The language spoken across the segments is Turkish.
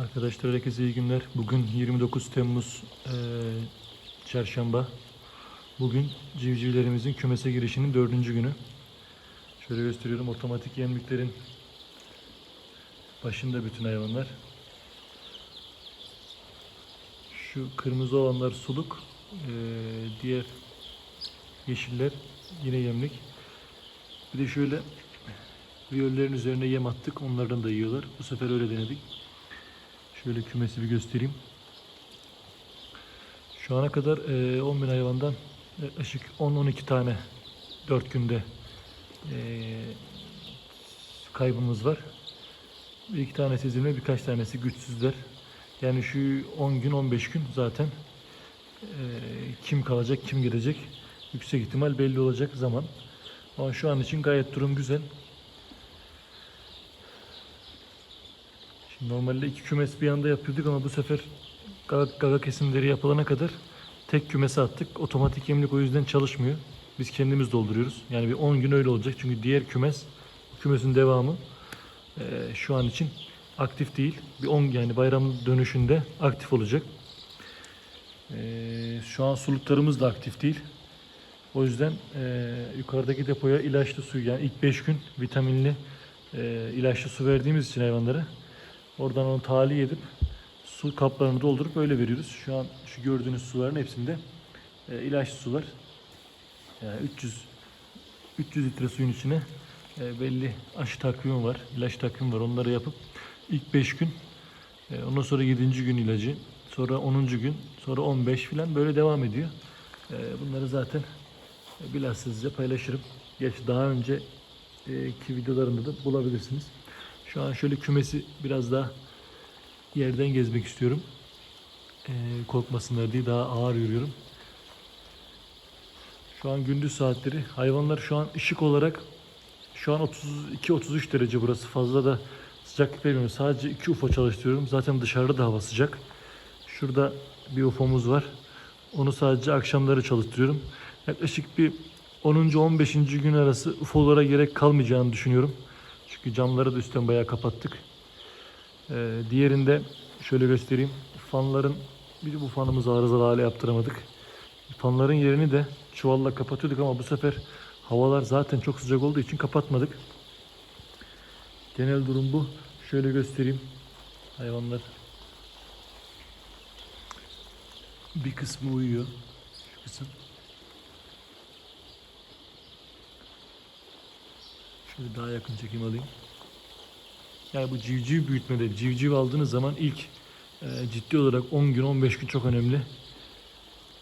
Arkadaşlar herkese iyi günler. Bugün 29 Temmuz eee, Çarşamba. Bugün civcivlerimizin kümese girişinin dördüncü günü. Şöyle gösteriyorum. Otomatik yemliklerin başında bütün hayvanlar. Şu kırmızı olanlar suluk. eee, diğer yeşiller yine yemlik. Bir de şöyle viyollerin üzerine yem attık. Onlardan da yiyorlar. Bu sefer öyle denedik. Şöyle kümesi bir göstereyim. Şu ana kadar e, 10 bin hayvandan yaklaşık 10-12 tane 4 günde e, kaybımız var. Bir iki tanesi ezilme, birkaç tanesi güçsüzler. Yani şu 10 gün 15 gün zaten e, kim kalacak, kim gidecek yüksek ihtimal belli olacak zaman. Ama şu an için gayet durum güzel. Normalde iki kümes bir anda yapıyorduk ama bu sefer gaga, gaga kesimleri yapılana kadar tek kümese attık. Otomatik yemlik o yüzden çalışmıyor. Biz kendimiz dolduruyoruz. Yani bir 10 gün öyle olacak. Çünkü diğer kümes, kümesin devamı eee, şu an için aktif değil. Bir 10 yani bayram dönüşünde aktif olacak. Eee, şu an suluklarımız da aktif değil. O yüzden eee, yukarıdaki depoya ilaçlı su yani ilk 5 gün vitaminli eee, ilaçlı su verdiğimiz için hayvanlara Oradan onu tahliye edip su kaplarını doldurup öyle veriyoruz. Şu an şu gördüğünüz suların hepsinde e, ilaçlı sular. Yani 300 300 litre suyun içine e, belli aşı takvimi var, ilaç takvimi var. Onları yapıp ilk 5 gün, e, ondan sonra 7. gün ilacı, sonra 10. gün, sonra 15 filan böyle devam ediyor. E, bunları zaten e, bilhassa paylaşırım. Gerçi daha önce e, videolarımda da bulabilirsiniz. Şu an şöyle kümesi biraz daha yerden gezmek istiyorum. Ee, korkmasınlar diye daha ağır yürüyorum. Şu an gündüz saatleri. Hayvanlar şu an ışık olarak şu an 32-33 derece burası. Fazla da sıcaklık vermiyorum. Sadece iki UFO çalıştırıyorum. Zaten dışarıda da hava sıcak. Şurada bir UFO'muz var. Onu sadece akşamları çalıştırıyorum. Yaklaşık bir 10. 15. gün arası UFO'lara gerek kalmayacağını düşünüyorum. Çünkü camları da üstten bayağı kapattık. Ee, diğerinde şöyle göstereyim. Fanların bir bu fanımızı arızalı hale yaptıramadık. Fanların yerini de çuvalla kapatıyorduk ama bu sefer havalar zaten çok sıcak olduğu için kapatmadık. Genel durum bu. Şöyle göstereyim. Hayvanlar bir kısmı uyuyor. Şu kısım. Şöyle daha yakın çekim alayım. Yani bu civciv büyütmede civciv aldığınız zaman ilk e, ciddi olarak 10 gün 15 gün çok önemli.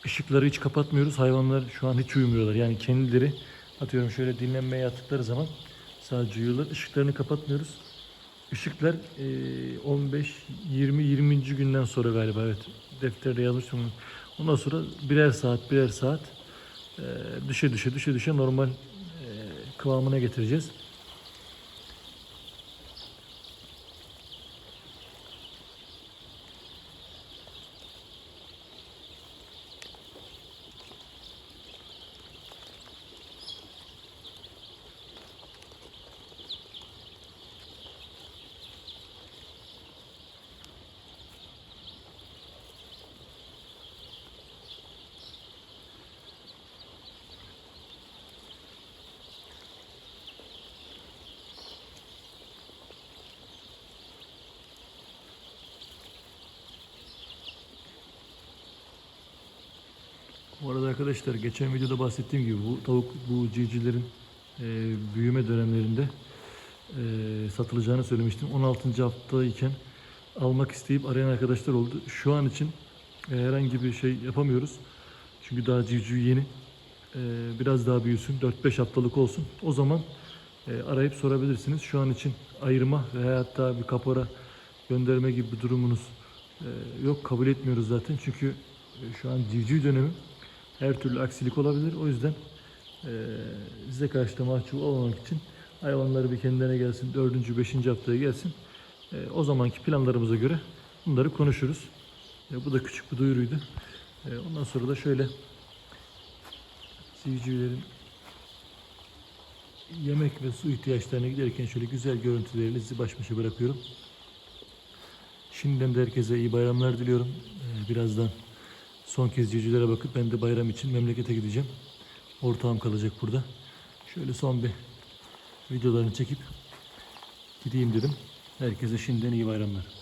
Işıkları hiç kapatmıyoruz. Hayvanlar şu an hiç uyumuyorlar. Yani kendileri atıyorum şöyle dinlenmeye yattıkları zaman sadece uyuyorlar. Işıklarını kapatmıyoruz. Işıklar e, 15 20 20. günden sonra galiba evet defterde yazmıştım. Ondan sonra birer saat birer saat e, düşe düşe düşe düşe normal e, kıvamına getireceğiz. Bu arada arkadaşlar geçen videoda bahsettiğim gibi bu tavuk bu civcivlerin e, büyüme dönemlerinde e, satılacağını söylemiştim. 16. haftayken almak isteyip arayan arkadaşlar oldu. Şu an için e, herhangi bir şey yapamıyoruz. Çünkü daha civciv yeni. E, biraz daha büyüsün. 4-5 haftalık olsun. O zaman e, arayıp sorabilirsiniz. Şu an için ayırma ve hatta bir kapora gönderme gibi bir durumunuz e, yok. Kabul etmiyoruz zaten. Çünkü e, şu an civciv dönemi her türlü aksilik olabilir. O yüzden eee size karşı da mahcup olmamak için hayvanları bir kendine gelsin, dördüncü, beşinci haftaya gelsin. Eee, o zamanki planlarımıza göre bunları konuşuruz. E, bu da küçük bir duyuruydu. E, ondan sonra da şöyle civcivlerin yemek ve su ihtiyaçlarına giderken şöyle güzel görüntüleriyle sizi baş başa bırakıyorum. Şimdiden de herkese iyi bayramlar diliyorum. Birazdan son kez civcivlere bakıp ben de bayram için memlekete gideceğim. Ortağım kalacak burada. Şöyle son bir videolarını çekip gideyim dedim. Herkese şimdiden iyi bayramlar.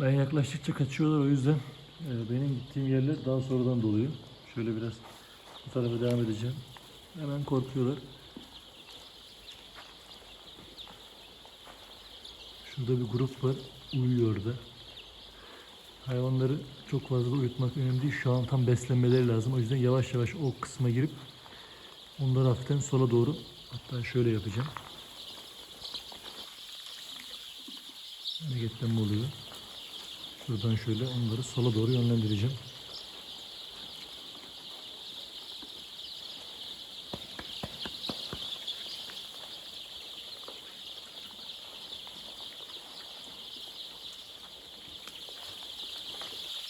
Ben yaklaştıkça kaçıyorlar o yüzden e, benim gittiğim yerler daha sonradan doluyor. Şöyle biraz bu tarafa devam edeceğim. Hemen korkuyorlar. Şurada bir grup var. Uyuyor orada. Hayvanları çok fazla uyutmak önemli değil. Şu an tam beslenmeleri lazım. O yüzden yavaş yavaş o kısma girip onları hafiften sola doğru hatta şöyle yapacağım. Hareketlenme oluyor. Şuradan şöyle onları sola doğru yönlendireceğim.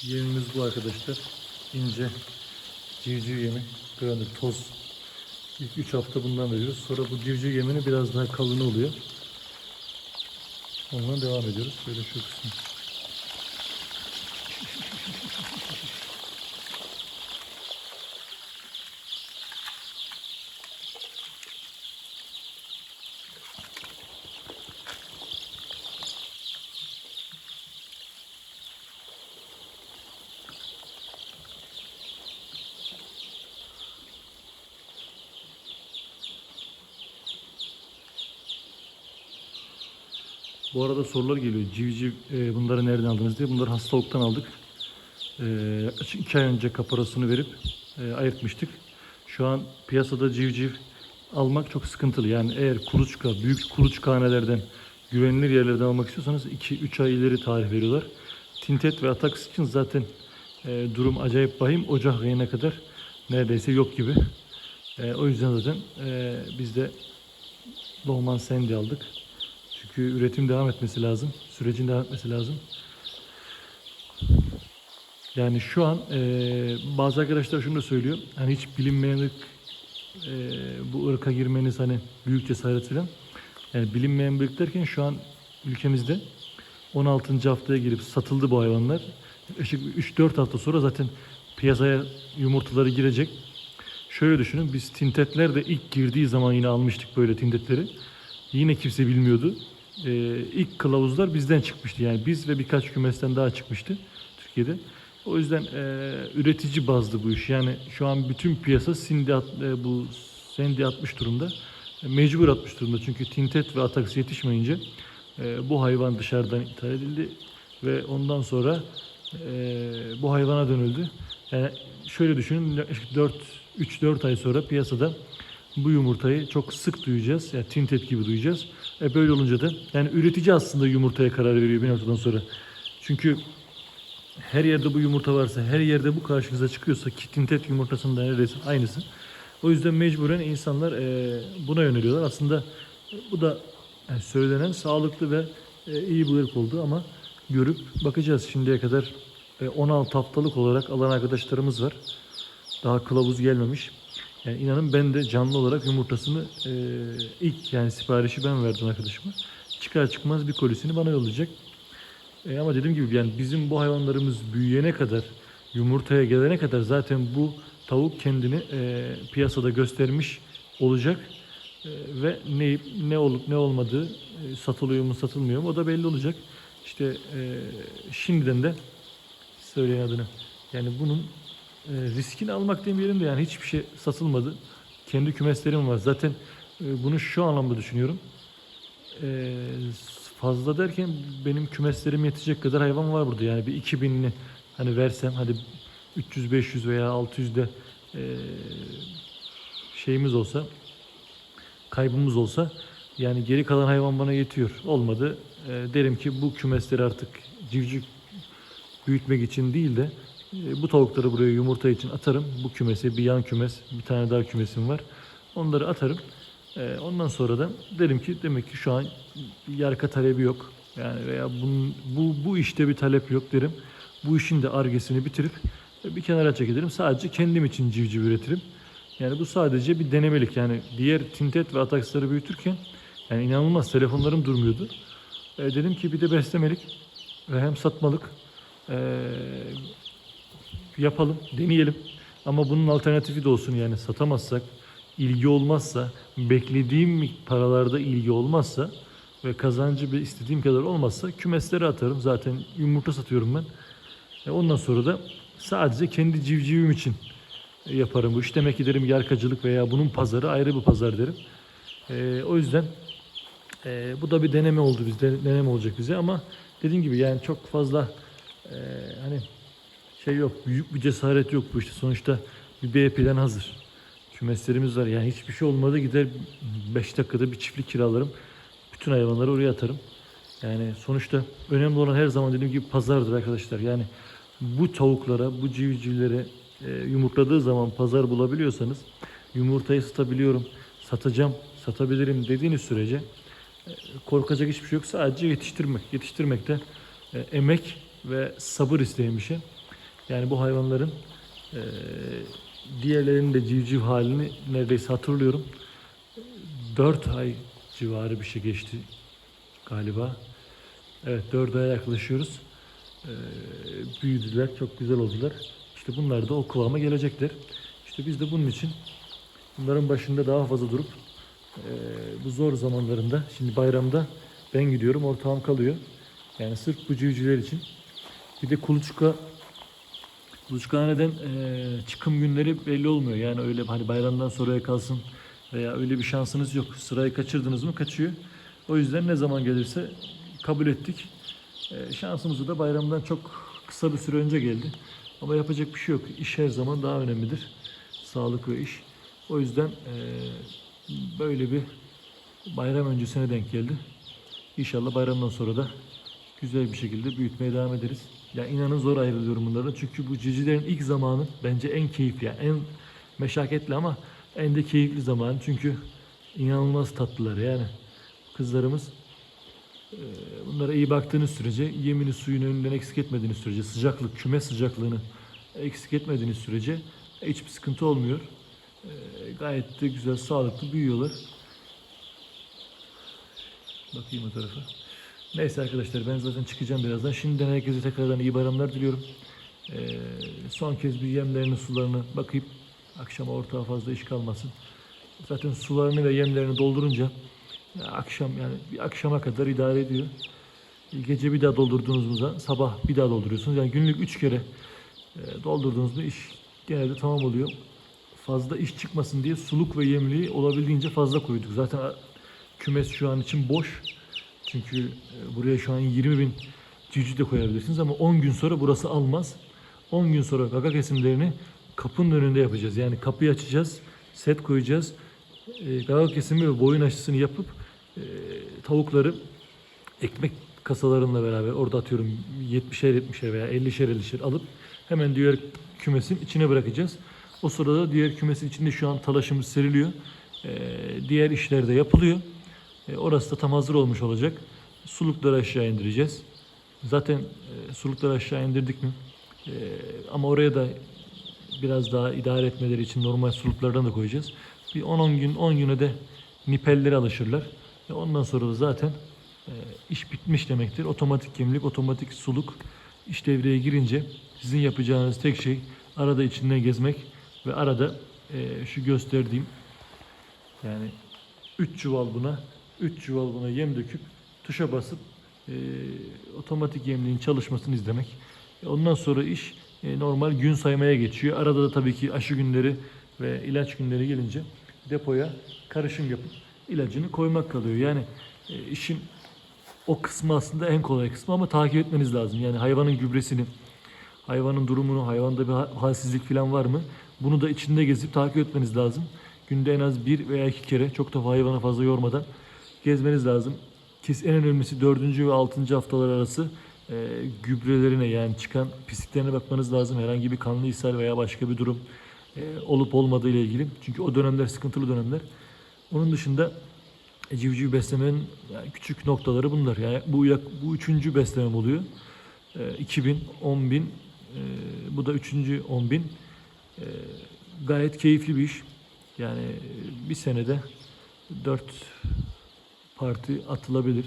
Yemimiz bu arkadaşlar. İnce civciv yemi, granül toz. İlk 3 hafta bundan veriyoruz. Sonra bu civciv yemini biraz daha kalın oluyor. Ondan devam ediyoruz. Şöyle şu kısmı. Bu arada sorular geliyor. Civciv e, bunları nereden aldınız diye. Bunları hastalıktan aldık. E, iki ay önce kaparasını verip e, ayırtmıştık. Şu an piyasada civciv almak çok sıkıntılı. Yani eğer kuluçka, büyük kuluçkahanelerden güvenilir yerlerden almak istiyorsanız 2-3 ay ileri tarih veriyorlar. Tintet ve Atax için zaten e, durum acayip vahim. Ocak ayına kadar neredeyse yok gibi. E, o yüzden zaten e, biz de Lohman Sandy aldık. Çünkü üretim devam etmesi lazım. Sürecin devam etmesi lazım. Yani şu an e, bazı arkadaşlar şunu da söylüyor. Hani hiç bilinmeyen ırk, e, bu ırka girmeniz hani büyük cesaret falan. Yani bilinmeyen ırk derken şu an ülkemizde 16. haftaya girip satıldı bu hayvanlar. Yaklaşık 3-4 hafta sonra zaten piyasaya yumurtaları girecek. Şöyle düşünün biz tintetler de ilk girdiği zaman yine almıştık böyle tintetleri. Yine kimse bilmiyordu. Ee, ilk kılavuzlar bizden çıkmıştı. Yani biz ve birkaç kümesten daha çıkmıştı Türkiye'de. O yüzden e, üretici bazlı bu iş. Yani şu an bütün piyasa Sindi at, e, bu Sendi atmış durumda. E, mecbur atmış durumda. Çünkü Tintet ve Atax yetişmeyince e, bu hayvan dışarıdan ithal edildi ve ondan sonra e, bu hayvana dönüldü. Yani şöyle düşünün yaklaşık 4 3-4 ay sonra piyasada bu yumurtayı çok sık duyacağız. Yani tintet gibi duyacağız. E böyle olunca da yani üretici aslında yumurtaya karar veriyor bir noktadan sonra. Çünkü her yerde bu yumurta varsa, her yerde bu karşınıza çıkıyorsa ki tintet yumurtasının da neredeyse aynısı. O yüzden mecburen insanlar e, buna yöneliyorlar. Aslında bu da yani söylenen sağlıklı ve e, iyi bir ırk oldu ama görüp bakacağız. Şimdiye kadar e, 16 haftalık olarak alan arkadaşlarımız var. Daha kılavuz gelmemiş. Yani inanın ben de canlı olarak yumurtasını e, ilk yani siparişi ben verdim arkadaşıma. Çıkar çıkmaz bir kolisini bana yollayacak. E, ama dediğim gibi yani bizim bu hayvanlarımız büyüyene kadar, yumurtaya gelene kadar zaten bu tavuk kendini e, piyasada göstermiş olacak. E, ve ne ne olup ne olmadığı e, satılıyor mu satılmıyor mu o da belli olacak. İşte e, şimdiden de söyleyin adını. Yani bunun e, riskini almak demeyelim de yani hiçbir şey satılmadı. Kendi kümeslerim var. Zaten e, bunu şu anlamda düşünüyorum. E, fazla derken benim kümeslerim yetecek kadar hayvan var burada. Yani bir 2000'ini hani versem hadi 300 500 veya 600'de e, şeyimiz olsa kaybımız olsa yani geri kalan hayvan bana yetiyor. Olmadı e, derim ki bu kümesleri artık civciv büyütmek için değil de bu tavukları buraya yumurta için atarım. Bu kümese bir yan kümes, bir tane daha kümesim var. Onları atarım. E, ondan sonra da derim ki demek ki şu an yarka talebi yok. Yani veya bunun, bu, bu işte bir talep yok derim. Bu işin de argesini bitirip e, bir kenara çekilirim. Sadece kendim için civciv üretirim. Yani bu sadece bir denemelik. Yani diğer tintet ve ataksları büyütürken yani inanılmaz telefonlarım durmuyordu. E, dedim ki bir de beslemelik ve hem satmalık e, yapalım, deneyelim. Ama bunun alternatifi de olsun yani satamazsak, ilgi olmazsa, beklediğim paralarda ilgi olmazsa ve kazancı bir istediğim kadar olmazsa kümeslere atarım. Zaten yumurta satıyorum ben. E, ondan sonra da sadece kendi civcivim için yaparım bu iş. Demek ki derim yarkacılık veya bunun pazarı ayrı bir pazar derim. E, o yüzden e, bu da bir deneme oldu bizde, deneme olacak bize ama dediğim gibi yani çok fazla e, hani şey yok, büyük bir cesaret yok bu işte. Sonuçta bir B plan hazır. Kümeslerimiz var yani hiçbir şey olmadı gider 5 dakikada bir çiftlik kiralarım. Bütün hayvanları oraya atarım. Yani sonuçta önemli olan her zaman dediğim gibi pazardır arkadaşlar. Yani bu tavuklara, bu civcivlere e, yumurtladığı zaman pazar bulabiliyorsanız yumurtayı satabiliyorum, satacağım, satabilirim dediğiniz sürece e, korkacak hiçbir şey yok. Sadece yetiştirmek. Yetiştirmek de e, emek ve sabır isteyen bir şey. Yani bu hayvanların e, diğerlerinin de civciv halini neredeyse hatırlıyorum. 4 ay civarı bir şey geçti galiba. Evet 4 aya yaklaşıyoruz. E, büyüdüler, çok güzel oldular. İşte bunlar da o kıvama gelecekler. İşte biz de bunun için bunların başında daha fazla durup e, bu zor zamanlarında, şimdi bayramda ben gidiyorum, ortağım kalıyor. Yani sırf bu civcivler için. Bir de kuluçka Kuluçkhaneden e, çıkım günleri belli olmuyor. Yani öyle hani bayramdan sonraya kalsın veya öyle bir şansınız yok. Sırayı kaçırdınız mı kaçıyor. O yüzden ne zaman gelirse kabul ettik. E, şansımız da bayramdan çok kısa bir süre önce geldi. Ama yapacak bir şey yok. İş her zaman daha önemlidir. Sağlık ve iş. O yüzden e, böyle bir bayram öncesine denk geldi. İnşallah bayramdan sonra da güzel bir şekilde büyütmeye devam ederiz. Ya inanın zor ayrılıyorum bunlardan. Çünkü bu cicilerin ilk zamanı bence en keyifli. Yani en meşakkatli ama en de keyifli zamanı. Çünkü inanılmaz tatlılar yani. Kızlarımız e, bunlara iyi baktığınız sürece, yemini suyunu önünden eksik etmediğiniz sürece, sıcaklık, küme sıcaklığını eksik etmediğiniz sürece hiçbir sıkıntı olmuyor. E, Gayet de güzel, sağlıklı büyüyorlar. Bakayım o tarafa. Neyse arkadaşlar ben zaten çıkacağım birazdan. Şimdiden herkese tekrardan iyi bayramlar diliyorum. Ee, son kez bir yemlerini sularını bakayım. Akşama ortağa fazla iş kalmasın. Zaten sularını ve yemlerini doldurunca ya akşam yani bir akşama kadar idare ediyor. Gece bir daha doldurduğunuzda sabah bir daha dolduruyorsunuz. Yani günlük üç kere e, doldurduğunuzda iş genelde tamam oluyor. Fazla iş çıkmasın diye suluk ve yemliği olabildiğince fazla koyduk. Zaten kümes şu an için boş. Çünkü e, buraya şu an 20 bin civciv de koyabilirsiniz ama 10 gün sonra burası almaz. 10 gün sonra gaga kesimlerini kapının önünde yapacağız. Yani kapıyı açacağız, set koyacağız. E, kesimi ve boyun aşısını yapıp e, tavukları ekmek kasalarımla beraber orada atıyorum 70'er 70'er veya 50'şer 50'şer alıp hemen diğer kümesin içine bırakacağız. O sırada diğer kümesin içinde şu an talaşımız seriliyor. E, diğer işler de yapılıyor. E, orası da tam hazır olmuş olacak. Sulukları aşağı indireceğiz. Zaten e, sulukları aşağı indirdik mi? E, ama oraya da biraz daha idare etmeleri için normal suluklardan da koyacağız. Bir 10-10 gün 10 güne de nipelleri alışırlar. Ondan sonra da zaten iş bitmiş demektir. Otomatik gemlik, otomatik suluk iş devreye girince sizin yapacağınız tek şey arada içinden gezmek ve arada şu gösterdiğim yani 3 çuval buna 3 çuval yem döküp tuşa basıp e, otomatik yemliğin çalışmasını izlemek. E, ondan sonra iş e, normal gün saymaya geçiyor. Arada da tabii ki aşı günleri ve ilaç günleri gelince depoya karışım yapıp ilacını koymak kalıyor. Yani e, işin o kısmı aslında en kolay kısmı ama takip etmeniz lazım. Yani hayvanın gübresini, hayvanın durumunu, hayvanda bir ha- halsizlik falan var mı? Bunu da içinde gezip takip etmeniz lazım. Günde en az bir veya iki kere çok da hayvanı fazla yormadan gezmeniz lazım. Kes en önemlisi dördüncü ve altıncı haftalar arası e, gübrelerine yani çıkan pisliklerine bakmanız lazım. Herhangi bir kanlı ishal veya başka bir durum e, olup olmadığı ile ilgili. Çünkü o dönemler sıkıntılı dönemler. Onun dışında e, civciv beslemenin yani küçük noktaları bunlar. Yani bu bu üçüncü beslemem oluyor. E, 2000, 10 bin, e, bu da üçüncü 10 bin. E, gayet keyifli bir iş. Yani e, bir senede 4 parti atılabilir.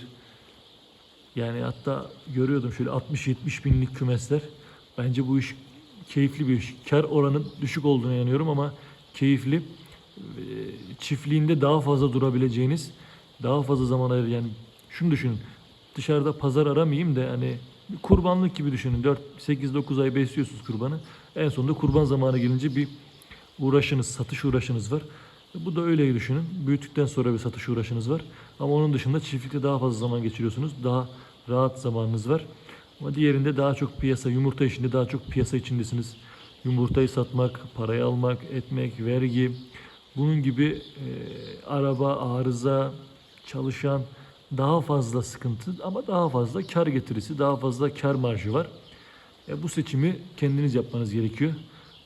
Yani hatta görüyordum şöyle 60-70 binlik kümesler. Bence bu iş keyifli bir iş. Kar oranın düşük olduğuna inanıyorum ama keyifli. Ee, Çiftliğinde daha fazla durabileceğiniz, daha fazla zaman ayır. Yani şunu düşünün. Dışarıda pazar aramayayım da hani kurbanlık gibi düşünün. 4 8 9 ay besliyorsunuz kurbanı. En sonunda kurban zamanı gelince bir uğraşınız, satış uğraşınız var. Bu da öyle düşünün. Büyüttükten sonra bir satış uğraşınız var. Ama onun dışında çiftlikte daha fazla zaman geçiriyorsunuz. Daha rahat zamanınız var. Ama diğerinde daha çok piyasa, yumurta işinde daha çok piyasa içindesiniz. Yumurtayı satmak, parayı almak, etmek, vergi, bunun gibi e, araba, arıza, çalışan daha fazla sıkıntı ama daha fazla kar getirisi, daha fazla kar marjı var. E, bu seçimi kendiniz yapmanız gerekiyor.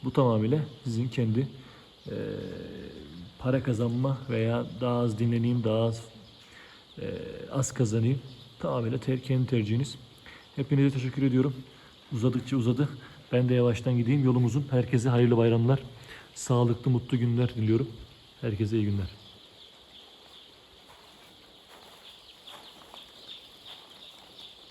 Bu tamamıyla sizin kendi e, para kazanma veya daha az dinleneyim, daha az e, az kazanayım. Tamamıyla ter, kendi tercihiniz. Hepinize teşekkür ediyorum. Uzadıkça uzadı. Ben de yavaştan gideyim. Yolum uzun. Herkese hayırlı bayramlar. Sağlıklı, mutlu günler diliyorum. Herkese iyi günler.